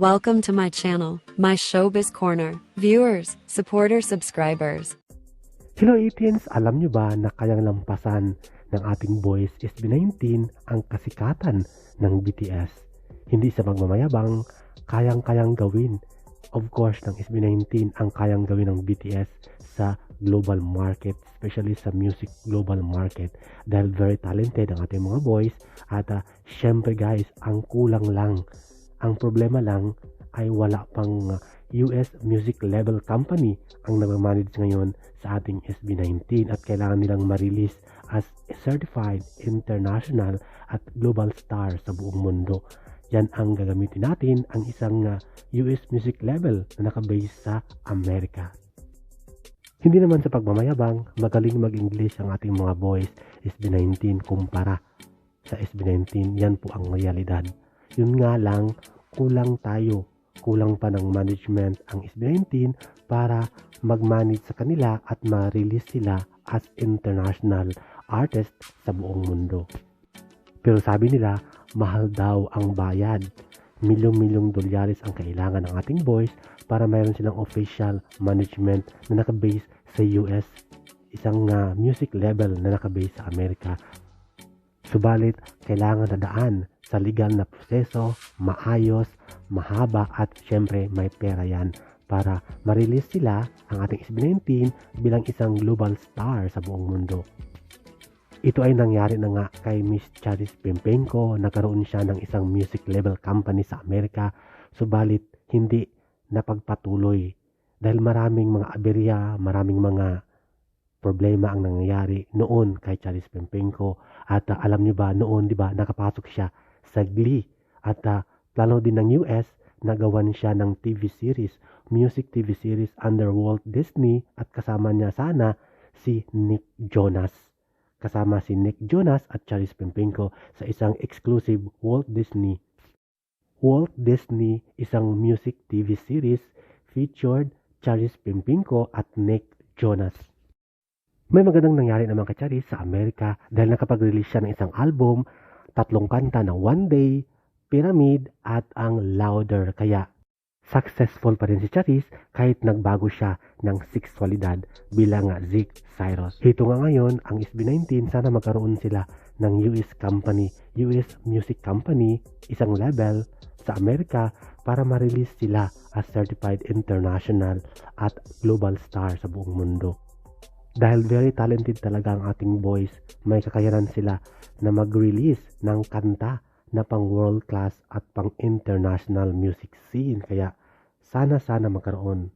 Welcome to my channel, my Showbiz Corner. Viewers, supporters, subscribers. Hello 18s, alam nyo ba na kayang lampasan ng ating boys SB19 ang kasikatan ng BTS? Hindi sa magmamayabang, kayang-kayang gawin. Of course, ng SB19 ang kayang gawin ng BTS sa global market, especially sa music global market. Dahil very talented ang ating mga boys at uh, syempre guys, ang kulang lang ang problema lang ay wala pang uh, US music label company ang nagmamanage ngayon sa ating SB19 at kailangan nilang ma-release as certified international at global star sa buong mundo. Yan ang gagamitin natin ang isang uh, US music label na nakabase sa Amerika. Hindi naman sa pagmamayabang, magaling mag-English ang ating mga boys SB19 kumpara sa SB19. Yan po ang realidad. Yun nga lang, kulang tayo. Kulang pa ng management ang SB19 para mag-manage sa kanila at ma-release sila as international artist sa buong mundo. Pero sabi nila, mahal daw ang bayad. Milyong-milyong dolyares ang kailangan ng ating boys para mayroon silang official management na nakabase sa US, isang uh, music label na nakabase sa Amerika Subalit, kailangan dadaan sa legal na proseso, maayos, mahaba at syempre may pera yan. Para ma-release sila ang ating SB19 bilang isang global star sa buong mundo. Ito ay nangyari na nga kay Miss Charis Pimpenko, nagkaroon siya ng isang music label company sa Amerika, subalit hindi napagpatuloy. Dahil maraming mga aberya, maraming mga problema ang nangyayari noon kay Charles Pempenko at uh, alam niyo ba noon 'di ba nakapasok siya sa Glee at uh, plano din ng US nagawan siya ng TV series, music TV series under Walt Disney at kasama niya sana si Nick Jonas. Kasama si Nick Jonas at Charles Pempenko sa isang exclusive Walt Disney Walt Disney isang music TV series featured Charles Pempenko at Nick Jonas. May magandang nangyari naman kay Charis sa Amerika dahil nakapag-release siya ng isang album, tatlong kanta na One Day, Pyramid at ang Louder. Kaya successful pa rin si Charis kahit nagbago siya ng sexualidad bilang Zeke Cyrus. Hito nga ngayon, ang SB19 sana magkaroon sila ng US company, US Music Company, isang label sa Amerika para ma-release sila as certified international at global star sa buong mundo. Dahil very talented talaga ang ating boys, may kakayanan sila na mag-release ng kanta na pang world class at pang international music scene. Kaya sana sana magkaroon